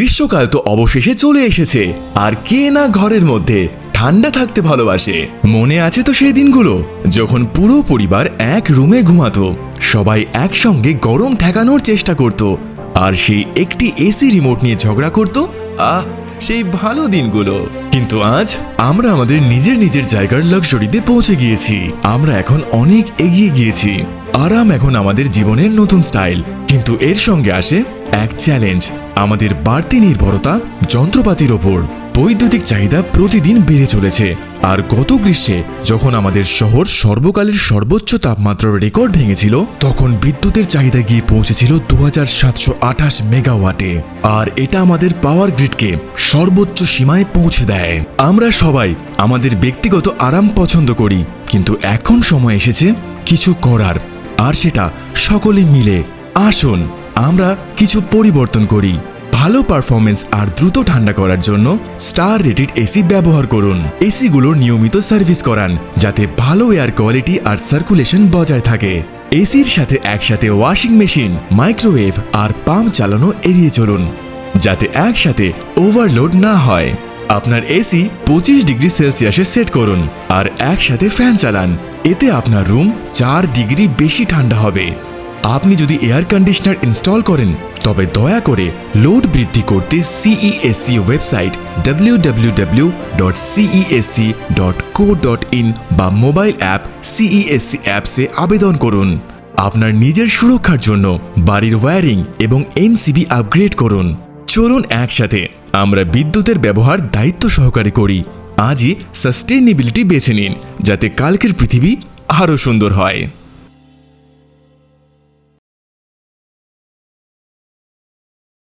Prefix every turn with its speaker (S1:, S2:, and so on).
S1: গ্রীষ্মকাল তো অবশেষে চলে এসেছে। আর কে না ঘরের মধ্যে ঠান্ডা থাকতে ভালোবাসে? মনে আছে তো সেই দিনগুলো, যখন পুরো পরিবার এক রুমে ঘুমাতো। সবাই একসঙ্গে গরম ঠেকানোর চেষ্টা করত। আর সেই একটি এসি রিমোট নিয়ে ঝগড়া করত, আহ, সেই ভালো দিনগুলো। কিন্তু আজ আমরা আমাদের নিজের নিজের জায়গার লাক্সারিতে পৌঁছে গিয়েছি। আমরা এখন অনেক এগিয়ে গিয়েছি। আরাম এখন আমাদের জীবনের নতুন স্টাইল। কিন্তু এর সঙ্গে আসে এক চ্যালেঞ্জ আমাদের বাড়তি নির্ভরতা যন্ত্রপাতির ওপর। বৈদ্যুতিক চাহিদা প্রতিদিন বেড়ে চলেছে। আর গত গ্রীষ্মে যখন আমাদের শহর সর্বকালের সর্বোচ্চ তাপমাত্রার রেকর্ড ভেঙেছিল, তখন বিদ্যুতের চাহিদা গিয়ে পৌঁছেছিল দু মেগাওয়াটে আর এটা আমাদের পাওয়ার গ্রিডকে সর্বোচ্চ সীমায় পৌঁছে দেয়। আমরা সবাই আমাদের ব্যক্তিগত আরাম পছন্দ করি, কিন্তু এখন সময় এসেছে কিছু করার। আর সেটা সকলে মিলে আসুন। আমরা কিছু পরিবর্তন করি। ভালো পারফরমেন্স আর দ্রুত ঠান্ডা করার জন্য স্টার রেটেড এসি ব্যবহার করুন। এসিগুলোর নিয়মিত সার্ভিস করান, যাতে ভালো এয়ার কোয়ালিটি আর সার্কুলেশন বজায় থাকে। এসির সাথে একসাথে ওয়াশিং মেশিন মাইক্রোওয়েভ আর পাম্প চালানো এড়িয়ে চলুন, যাতে একসাথে ওভারলোড না হয়। আপনার এসি পঁচিশ ডিগ্রি সেলসিয়াসে সেট করুন আর একসাথে ফ্যান চালান। এতে আপনার রুম চার ডিগ্রি বেশি ঠান্ডা হবে। আপনি যদি এয়ার কন্ডিশনার ইনস্টল করেন, তবে দয়া করে লোড বৃদ্ধি করতে সিইএসসি ওয়েবসাইট www.cesc.co.in বা মোবাইল অ্যাপ সিইএসসি অ্যাপসে আবেদন করুন। আপনার নিজের সুরক্ষার জন্য বাড়ির ওয়্যারিং এবং এমসিবি আপগ্রেড করুন। চলুন একসাথে, আমরা বিদ্যুতের ব্যবহার দায়িত্ব সহকারে করি। আজই সাস্টেনেবিলিটি বেছে নিন, যাতে কালকের পৃথিবী আরও সুন্দর হয়।